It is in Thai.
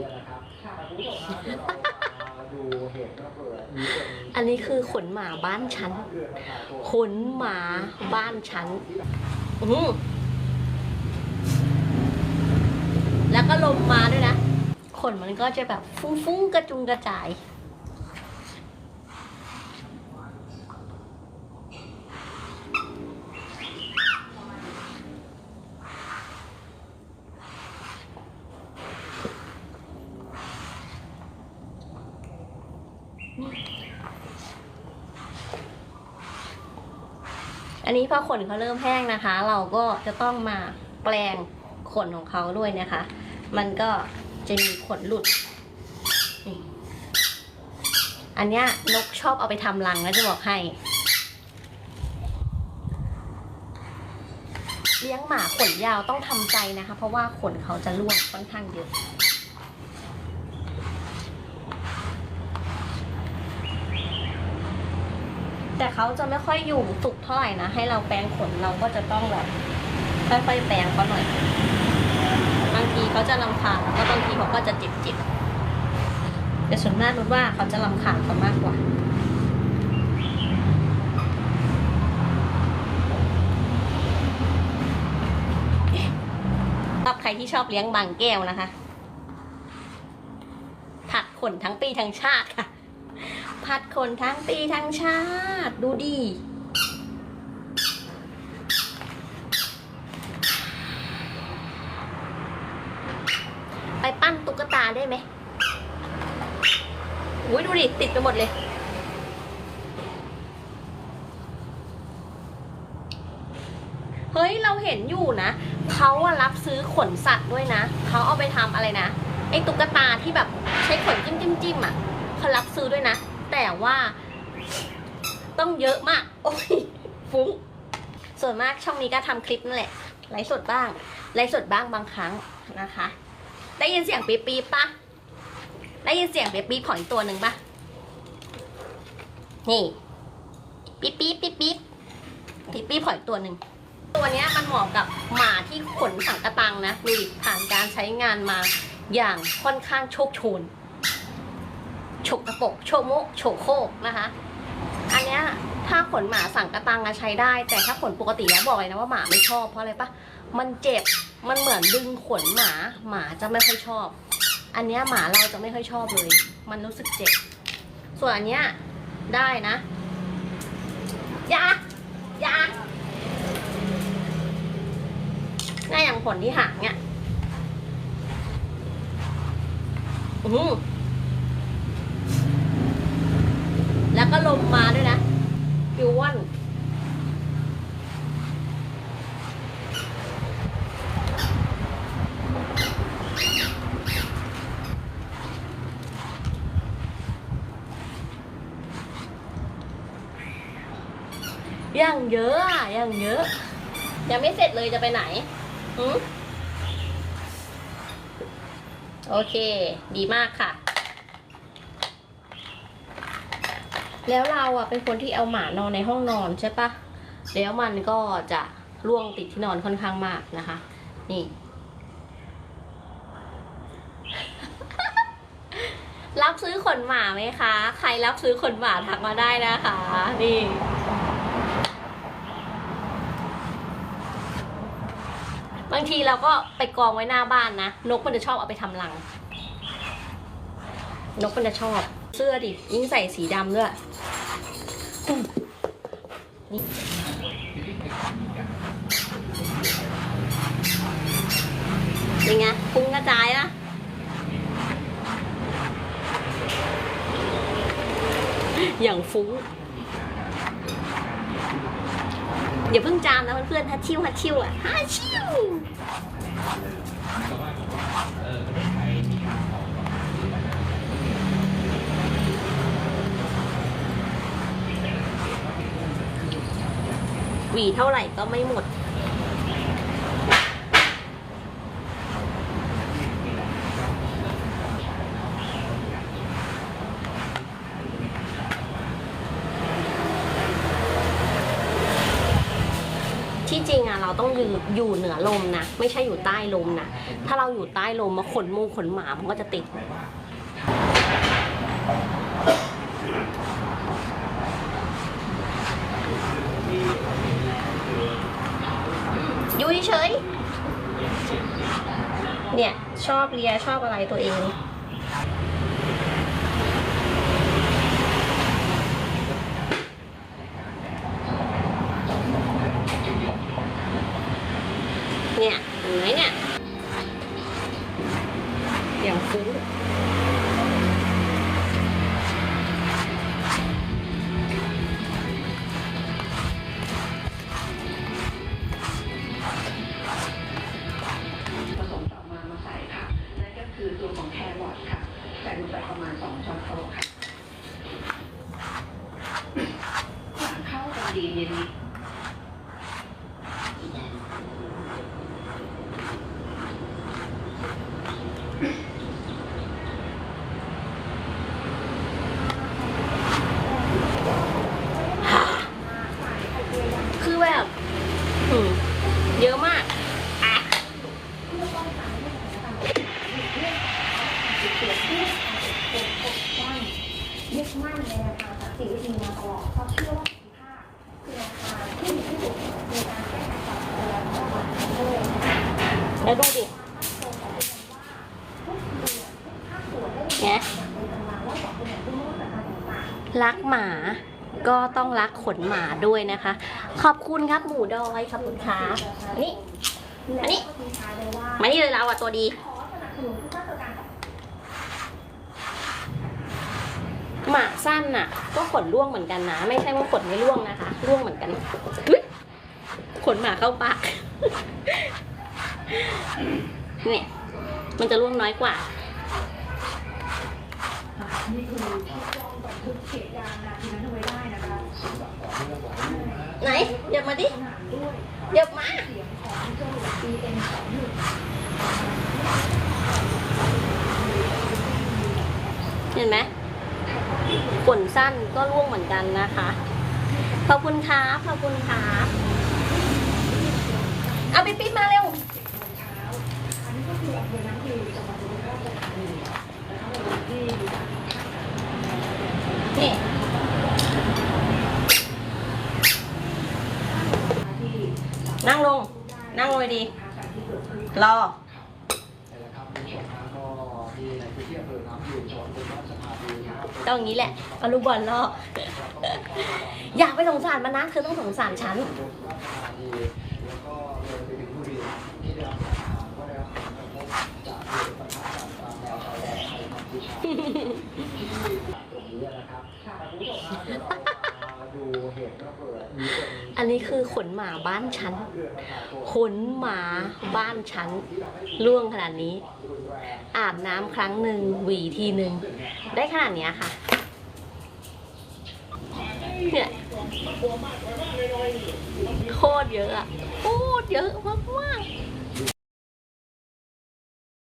นี้นะครับแต่คุณผู้ชมครับเดี๋ยวเรามาดูเหตุระเบิดนี้เป็นอันนี้คือขนหมาบ้านฉันเรือนประชาชนขนหมาบ้านฉันอือแล้วก็ลมมาด้วยนะ ขนมันก็จะแบบฟุ้งๆกระจุงกระจาย อันนี้พอขนเขาเริ่มแห้งนะคะ เราก็จะต้องมาแปลงขนของเขาด้วยนะคะ มันก็จะมีขนหลุด อันเนี้ยนกชอบเอาไปทำรังนะจะบอกให้ เลี้ยงหมาขนยาวต้องทำใจนะคะ เพราะว่าขนเขาจะร่วงค่อนข้างเยอะ แต่เขาจะไม่ค่อยอยู่สุกเท่าไหร่นะ ให้เราแปรงขนเราก็จะต้องแบบค่อยๆแปรงเขาหน่อย บางทีเขาจะรำคาญแล้วก็บางทีเขาก็จะเจ็บๆแต่ส่วนมากนุชว่าเขาจะรำคาญเขามากกว่าสำหรับใครที่ชอบเลี้ยงบางแก้วนะคะ ผัดขนทั้งปีทั้งชาติค่ะ ผัดขนทั้งปีทั้งชาติ ดูดีไปปั้นตุ๊กตาได้ไหมอุ้ยดูดิ ติดไปหมดเลย เฮ้ย เราเห็นอยู่นะ เขาอะรับซื้อขนสัตว์ด้วยนะ เขาเอาไปทำอะไรนะ ไอ้ตุ๊กตาที่แบบใช้ขนจิ้มจิ้มจิ้มอะเขารับซื้อด้วยนะ แต่ว่า ต้องเยอะมาก โอ้ย ฟุ้ง ส่วนมากช่องนี้ก็ทำคลิปนั่นแหละ ไลฟ์สดบ้าง ไลฟ์สดบ้างบางครั้งนะคะ ได้ยินเสียงปี๊ปี๊ปะได้ยินเสียงปี๊บปี๊ของอีกตัวหนึ่งปะนี่ปี๊ปี๊ปี๊ปี๊ปี๊ปี๊ของอีกตัวหนึ่งตัวนี้มันเหมาะกับหมาที่ขนสังกะตังนะดูดิผ่านการใช้งานมาอย่างค่อนข้างโชคโชน ฉกกระปกโชโมกโฉโคกนะคะ อันเนี้ยถ้าขนหมาสั่งกระตังอะใช้ได้ แต่ถ้าขนปกติแล้วบอกเลยนะว่าหมาไม่ชอบเพราะอะไรปะมันเจ็บมันเหมือนดึงขนหมาหมาจะไม่ค่อยชอบ อันเนี้ยหมาเราจะไม่ค่อยชอบเลย มันรู้สึกเจ็บ ส่วนอันเนี้ยได้นะยายาหน้าอย่างผลที่หางเนี่ยอือหือแล้วก็ลมมาด้วยนะยูวัน อย่างเยอะอะอย่างเยอะ ยังไม่เสร็จเลยจะไปไหนอืมโอเค ดีมากค่ะ แล้วเราอะเป็นคนที่เอาหมานอนในห้องนอนใช่ปะแล้วมันก็จะร่วงติดที่นอนค่อนข้างมากนะคะ นี่ รับซื้อขนหมาไหมคะ ใครรับซื้อขนหมาทักมาได้นะคะ นี่างทีเราก็ไปกองไว้หน้าบ้านนะ นกมันจะชอบเอาไปทำรัง นกมันจะชอบ เสื้อดิ ยิ่งใส่สีดำด้วยนี่เป็นไงฟุ้งกระจายนะอย่างฟุ้ง อย่าเพิ่งจามนะเพื่อนๆฮัทชิวฮัทชิวอะฮัทชิวหวีเท่าไหร่ก็ไม่หมด ที่จริงอะ เราต้องอยู่อยู่เหนือลมนะ ไม่ใช่อยู่ใต้ลมนะ ถ้าเราอยู่ใต้ลมมาขนมูขนหมามันก็จะติดอยู่เฉย เนี่ย ชอบเลียชอบอะไรตัวเอง เข้ากันดีเย็นนิด คือแบบอืมเยอะมากอะ ยึดมั่นในแนวทางสันติวิธีมาตลอดเพราะเชื่อว่าสิทธิภาพคือแนวทางที่ดีที่สุดในการแก้ไขปัญหาและระบาดโรค แล้วดูดิ ทุกส่วนทุกภาคส่วนได้ ไง อย่างเป็นกำลังและบอกเป็นอย่างที่มาตรการต่างๆ รักหมา ก็ ต้องรักขนหมาด้วยนะคะ ขอบคุณครับหมูดอยขอบคุณครับนี่อันนี้และก็ทิ้งท้ายไว้ว่ามานี่เลยเราอะตัวดีหมาสั้นน่ะ ก็ขนร่วงเหมือนกันนะ ไม่ใช่ว่าขนไม่ร่วงนะคะ ร่วงเหมือนกันขนหมาเข้าปากเนี่ยมันจะร่วงน้อยกว่านี่คือที่กเหตุกานาทีนั้นเอาไว้ได้นะคะ ไหนเหยียบมาดิเหยียบมาเสียงของเจ้าหน้าที่ PM สองหนึ่งเห็นไหมขนสั้นก็ร่วงเหมือนกันนะคะ ขอบคุณครับขอบคุณครับเอาปิ๊บปิ๊บมาเร็ว อันนี้ก็คืออำเภอน้ำยืนจังหวัดอุบลราชธานีนะคะวันที่ นี่ ที่ นั่งลง นั่งลงดี ทางการที่เกิดขึ้น รอ นี่แหละครับคุณผู้ชมครับก็ที่ในพื้นที่อำเภอน้ำยืนจังหวัดอุบลราชธานีนะค รับต้องอย่างนี้แหละเอาลูกบอลล่ออย่าไปสงสารมันนะเธอต้องสงสารฉัน นี้คือขนหมาบ้านฉันเดือนขนหมาบ้านฉันล่วงขนาดนี้ อาบน้ำครั้งหนึ่งหวีทีหนึ่งได้ขนาดนี้ค่ะ เนี่ยโคตรเยอะอะโคตรเยอะมากๆ